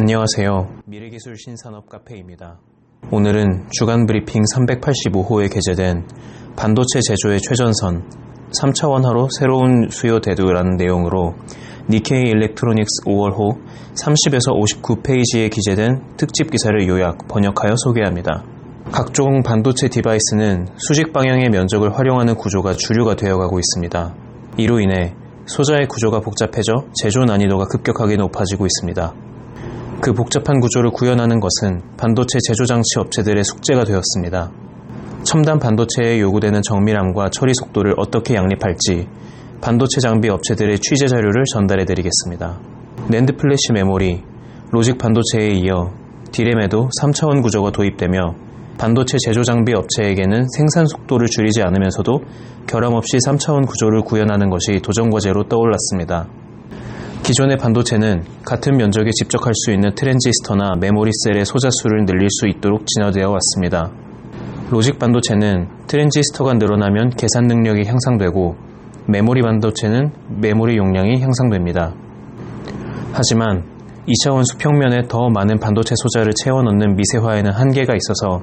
안녕하세요. 미래기술 신산업 카페입니다. 오늘은 주간 브리핑 385호에 게재된 반도체 제조의 최전선 3차원화로 새로운 수요 대두라는 내용으로 니케이 일렉트로닉스 5월호 30에서 59페이지에 기재된 특집 기사를 요약, 번역하여 소개합니다. 각종 반도체 디바이스는 수직 방향의 면적을 활용하는 구조가 주류가 되어가고 있습니다. 이로 인해 소자의 구조가 복잡해져 제조 난이도가 급격하게 높아지고 있습니다. 그 복잡한 구조를 구현하는 것은 반도체 제조장치 업체들의 숙제가 되었습니다. 첨단 반도체에 요구되는 정밀함과 처리 속도를 어떻게 양립할지 반도체 장비 업체들의 취재 자료를 전달해 드리겠습니다. 낸드 플래시 메모리, 로직 반도체에 이어 디램에도 3차원 구조가 도입되며 반도체 제조 장비 업체에게는 생산 속도를 줄이지 않으면서도 결함 없이 3차원 구조를 구현하는 것이 도전 과제로 떠올랐습니다. 기존의 반도체는 같은 면적에 집적할 수 있는 트랜지스터나 메모리 셀의 소자 수를 늘릴 수 있도록 진화되어 왔습니다. 로직 반도체는 트랜지스터가 늘어나면 계산 능력이 향상되고 메모리 반도체는 메모리 용량이 향상됩니다. 하지만 2차원 수평면에 더 많은 반도체 소자를 채워 넣는 미세화에는 한계가 있어서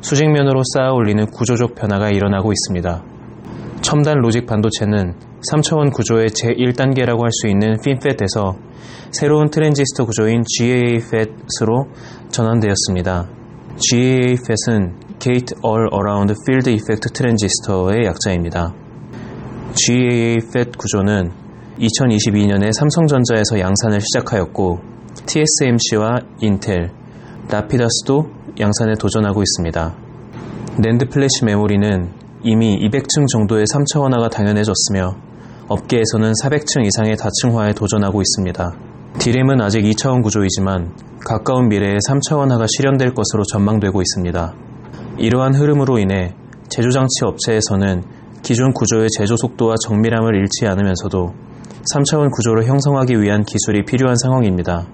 수직면으로 쌓아 올리는 구조적 변화가 일어나고 있습니다. 첨단 로직 반도체는 3차원 구조의 제1단계라고 할 수 있는 FinFET에서 새로운 트랜지스터 구조인 GAA FET으로 전환되었습니다. GAA FET은 Gate All Around Field Effect Transistor의 약자입니다. GAA FET 구조는 2022년에 삼성전자에서 양산을 시작하였고 TSMC와 인텔, 라피다스도 양산에 도전하고 있습니다. 낸드 플래시 메모리는 이미 200층 정도의 3차원화가 당연해졌으며 업계에서는 400층 이상의 다층화에 도전하고 있습니다. 디램은 아직 2차원 구조이지만 가까운 미래에 3차원화가 실현될 것으로 전망되고 있습니다. 이러한 흐름으로 인해 제조장치 업체에서는 기존 구조의 제조 속도와 정밀함을 잃지 않으면서도 3차원 구조를 형성하기 위한 기술이 필요한 상황입니다.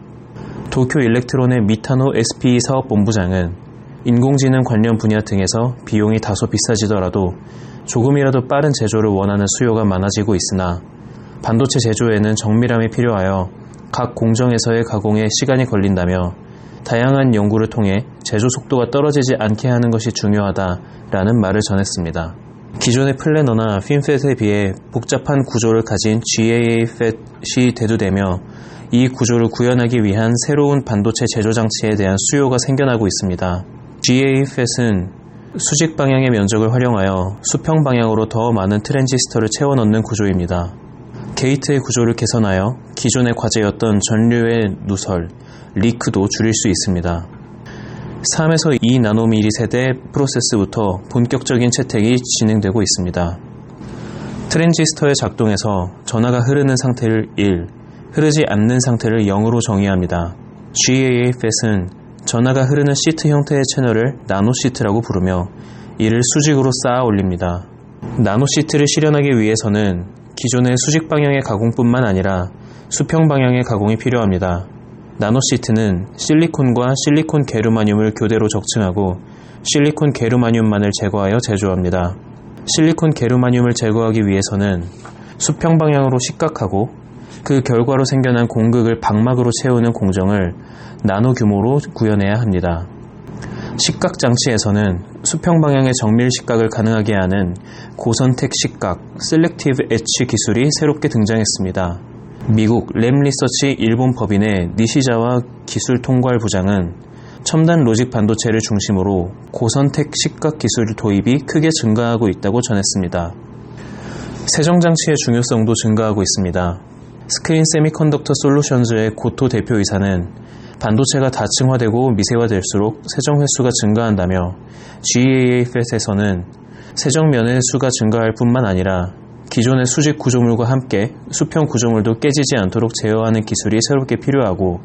도쿄 일렉트론의 미타노 SPE 사업본부장은 인공지능 관련 분야 등에서 비용이 다소 비싸지더라도 조금이라도 빠른 제조를 원하는 수요가 많아지고 있으나 반도체 제조에는 정밀함이 필요하여 각 공정에서의 가공에 시간이 걸린다며 다양한 연구를 통해 제조 속도가 떨어지지 않게 하는 것이 중요하다라는 말을 전했습니다. 기존의 플래너나 핀팻에 비해 복잡한 구조를 가진 GAA 팻이 대두되며 이 구조를 구현하기 위한 새로운 반도체 제조 장치에 대한 수요가 생겨나고 있습니다. GAA 팻은 수직 방향의 면적을 활용하여 수평 방향으로 더 많은 트랜지스터를 채워 넣는 구조입니다. 게이트의 구조를 개선하여 기존의 과제였던 전류의 누설, 리크도 줄일 수 있습니다. 3에서 2 나노미리 세대 프로세스부터 본격적인 채택이 진행되고 있습니다. 트랜지스터의 작동에서 전하가 흐르는 상태를 1, 흐르지 않는 상태를 0으로 정의합니다. GAA 팻은 전하가 흐르는 시트 형태의 채널을 나노 시트라고 부르며 이를 수직으로 쌓아 올립니다. 나노 시트를 실현하기 위해서는 기존의 수직 방향의 가공뿐만 아니라 수평 방향의 가공이 필요합니다. 나노 시트는 실리콘과 실리콘 게르마늄을 교대로 적층하고 실리콘 게르마늄만을 제거하여 제조합니다. 실리콘 게르마늄을 제거하기 위해서는 수평 방향으로 식각하고 그 결과로 생겨난 공극을 방막으로 채우는 공정을 나노 규모로 구현해야 합니다. 식각 장치에서는 수평 방향의 정밀 식각을 가능하게 하는 고선택 식각, 셀렉티브 에치 기술이 새롭게 등장했습니다. 미국 램 리서치 일본 법인의 니시자와 기술 통괄 부장은 첨단 로직 반도체를 중심으로 고선택 식각 기술 도입이 크게 증가하고 있다고 전했습니다. 세정 장치의 중요성도 증가하고 있습니다. 스크린 세미컨덕터 솔루션즈의 고토 대표이사는 반도체가 다층화되고 미세화될수록 세정 횟수가 증가한다며 GAA 팻에서는 세정면의 수가 증가할 뿐만 아니라 기존의 수직 구조물과 함께 수평 구조물도 깨지지 않도록 제어하는 기술이 새롭게 필요하고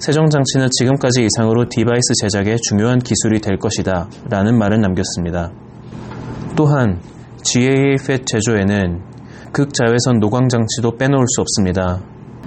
세정 장치는 지금까지 이상으로 디바이스 제작에 중요한 기술이 될 것이다 라는 말을 남겼습니다. 또한 GAA 팻 제조에는 극자외선 노광 장치도 빼놓을 수 없습니다.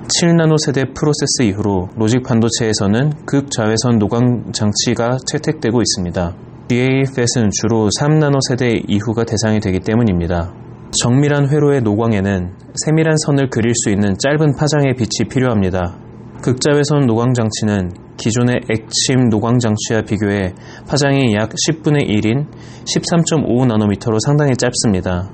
7나노 세대 프로세스 이후로 로직 반도체에서는 극자외선 노광 장치가 채택되고 있습니다. 팻은 주로 3나노 세대 이후가 대상이 되기 때문입니다. 정밀한 회로의 노광에는 세밀한 선을 그릴 수 있는 짧은 파장의 빛이 필요합니다. 극자외선 노광 장치는 기존의 액침 노광 장치와 비교해 파장이 약 10분의 1인 13.5나노미터로 상당히 짧습니다.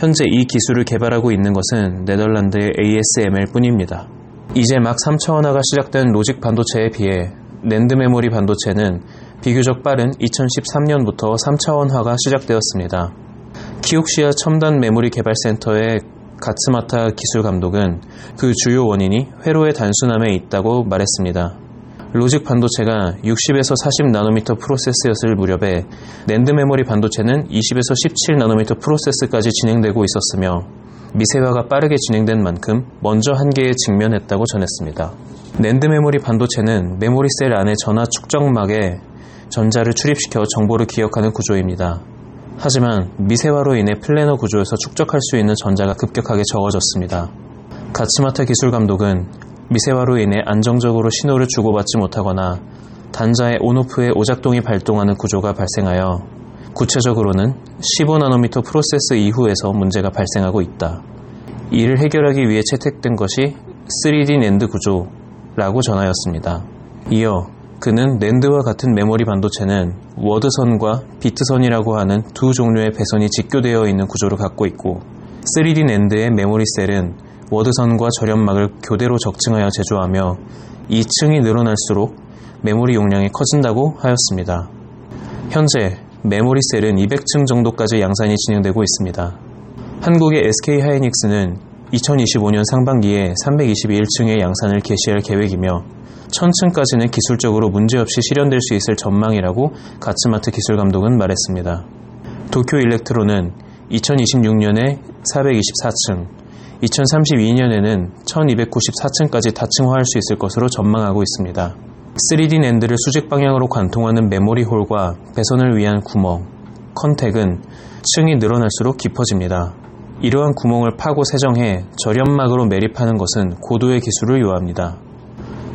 현재 이 기술을 개발하고 있는 것은 네덜란드의 ASML 뿐입니다. 이제 막 3차원화가 시작된 로직 반도체에 비해 낸드 메모리 반도체는 비교적 빠른 2013년부터 3차원화가 시작되었습니다. 키옥시아 첨단 메모리 개발센터의 가츠마타 기술 감독은 그 주요 원인이 회로의 단순함에 있다고 말했습니다. 로직 반도체가 60에서 40 나노미터 프로세스였을 무렵에 낸드 메모리 반도체는 20에서 17 나노미터 프로세스까지 진행되고 있었으며 미세화가 빠르게 진행된 만큼 먼저 한계에 직면했다고 전했습니다. 낸드 메모리 반도체는 메모리 셀 안에 전화 축적막에 전자를 출입시켜 정보를 기억하는 구조입니다. 하지만 미세화로 인해 플래너 구조에서 축적할 수 있는 전자가 급격하게 적어졌습니다. 가츠마타 기술 감독은 미세화로 인해 안정적으로 신호를 주고받지 못하거나 단자의 온오프의 오작동이 발동하는 구조가 발생하여 구체적으로는 15나노미터 프로세스 이후에서 문제가 발생하고 있다. 이를 해결하기 위해 채택된 것이 3D 낸드 구조라고 전하였습니다. 이어 그는 낸드와 같은 메모리 반도체는 워드선과 비트선이라고 하는 두 종류의 배선이 직교되어 있는 구조를 갖고 있고 3D 낸드의 메모리 셀은 워드선과 절연막을 교대로 적층하여 제조하며 이 층이 늘어날수록 메모리 용량이 커진다고 하였습니다. 현재 메모리 셀은 200층 정도까지 양산이 진행되고 있습니다. 한국의 SK 하이닉스는 2025년 상반기에 321층의 양산을 개시할 계획이며 1000층까지는 기술적으로 문제없이 실현될 수 있을 전망이라고 가츠마트 기술 감독은 말했습니다. 도쿄 일렉트로는 2026년에 424층, 2032년에는 1294층까지 다층화할 수 있을 것으로 전망하고 있습니다. 3D 낸드를 수직 방향으로 관통하는 메모리 홀과 배선을 위한 구멍, 컨택은 층이 늘어날수록 깊어집니다. 이러한 구멍을 파고 세정해 절연막으로 매립하는 것은 고도의 기술을 요합니다.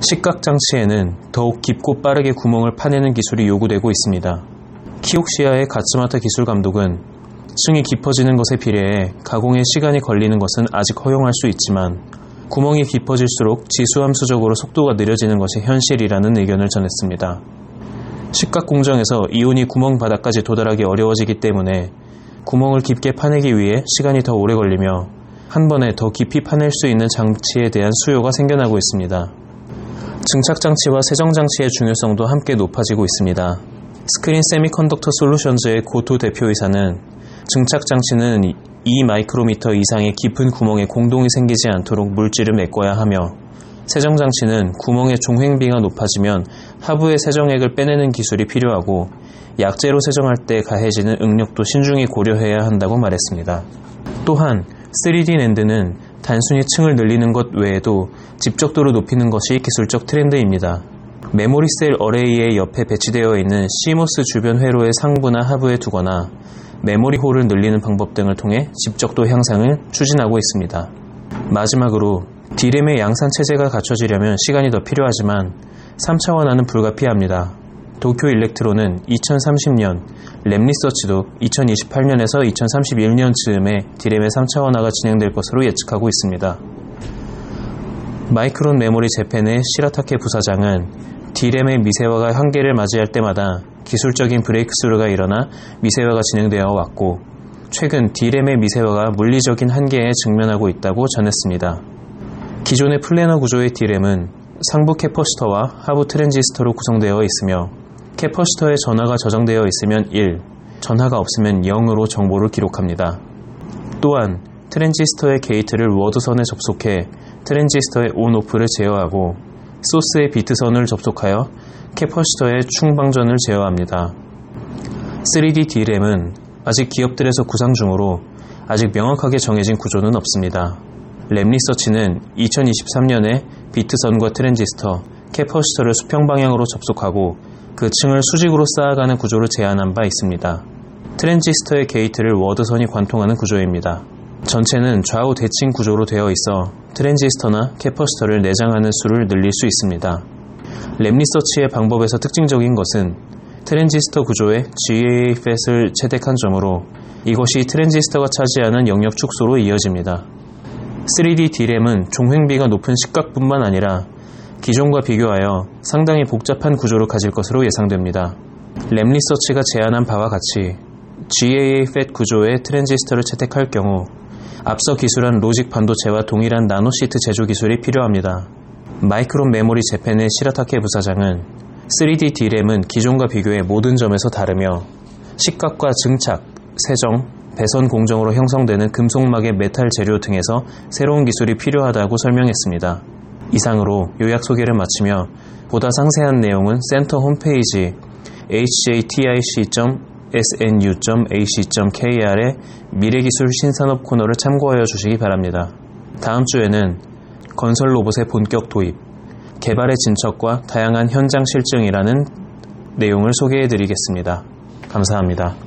식각 장치에는 더욱 깊고 빠르게 구멍을 파내는 기술이 요구되고 있습니다. 키옥시아의 가츠마타 기술 감독은 층이 깊어지는 것에 비례해 가공에 시간이 걸리는 것은 아직 허용할 수 있지만 구멍이 깊어질수록 지수함수적으로 속도가 느려지는 것이 현실이라는 의견을 전했습니다. 식각 공정에서 이온이 구멍 바닥까지 도달하기 어려워지기 때문에 구멍을 깊게 파내기 위해 시간이 더 오래 걸리며 한 번에 더 깊이 파낼 수 있는 장치에 대한 수요가 생겨나고 있습니다. 증착 장치와 세정 장치의 중요성도 함께 높아지고 있습니다. 스크린 세미컨덕터 솔루션즈의 고토 대표이사는 증착 장치는 2 마이크로미터 이상의 깊은 구멍에 공동이 생기지 않도록 물질을 메꿔야 하며 세정 장치는 구멍의 종횡비가 높아지면 하부의 세정액을 빼내는 기술이 필요하고 약재로 세정할 때 가해지는 응력도 신중히 고려해야 한다고 말했습니다. 또한 3D 랜드는 단순히 층을 늘리는 것 외에도 집적도를 높이는 것이 기술적 트렌드입니다. 메모리 셀 어레이의 옆에 배치되어 있는 CMOS 주변 회로의 상부나 하부에 두거나 메모리 홀을 늘리는 방법 등을 통해 집적도 향상을 추진하고 있습니다. 마지막으로 D램의 양산 체제가 갖춰지려면 시간이 더 필요하지만 3차원화는 불가피합니다. 도쿄 일렉트로는 2030년, 램 리서치도 2028년에서 2031년 즈음에 D램의 3차원화가 진행될 것으로 예측하고 있습니다. 마이크론 메모리 재팬의 시라타케 부사장은 D램의 미세화가 한계를 맞이할 때마다 기술적인 브레이크스루가 일어나 미세화가 진행되어 왔고 최근 D램의 미세화가 물리적인 한계에 직면하고 있다고 전했습니다. 기존의 플래너 구조의 D램은 상부 캐퍼시터와 하부 트랜지스터로 구성되어 있으며 캐퍼시터에 전하가 저장되어 있으면 1, 전하가 없으면 0으로 정보를 기록합니다. 또한 트랜지스터의 게이트를 워드선에 접속해 트랜지스터의 온오프를 제어하고 소스의 비트선을 접속하여 캐퍼시터의 충방전을 제어합니다. 3D DRAM은 아직 기업들에서 구상 중으로 아직 명확하게 정해진 구조는 없습니다. 램 리서치는 2023년에 비트선과 트랜지스터, 캐퍼시터를 수평 방향으로 접속하고 그 층을 수직으로 쌓아가는 구조를 제안한 바 있습니다. 트랜지스터의 게이트를 워드선이 관통하는 구조입니다. 전체는 좌우 대칭 구조로 되어 있어 트랜지스터나 캐퍼시터를 내장하는 수를 늘릴 수 있습니다. 램 리서치의 방법에서 특징적인 것은 트랜지스터 구조에 GAFS를 채택한 점으로 이것이 트랜지스터가 차지하는 영역 축소로 이어집니다. 3D D램은 종횡비가 높은 식각뿐만 아니라 기존과 비교하여 상당히 복잡한 구조를 가질 것으로 예상됩니다. 램 리서치가 제안한 바와 같이 GAA FET 구조의 트랜지스터를 채택할 경우 앞서 기술한 로직 반도체와 동일한 나노시트 제조 기술이 필요합니다. 마이크론 메모리 재팬의 시라타케 부사장은 3D D램은 기존과 비교해 모든 점에서 다르며 식각과 증착, 세정, 배선 공정으로 형성되는 금속막의 메탈 재료 등에서 새로운 기술이 필요하다고 설명했습니다. 이상으로 요약 소개를 마치며 보다 상세한 내용은 센터 홈페이지 hjtic.snu.ac.kr의 미래기술 신산업 코너를 참고하여 주시기 바랍니다. 다음 주에는 건설 로봇의 본격 도입, 개발의 진척과 다양한 현장 실증이라는 내용을 소개해 드리겠습니다. 감사합니다.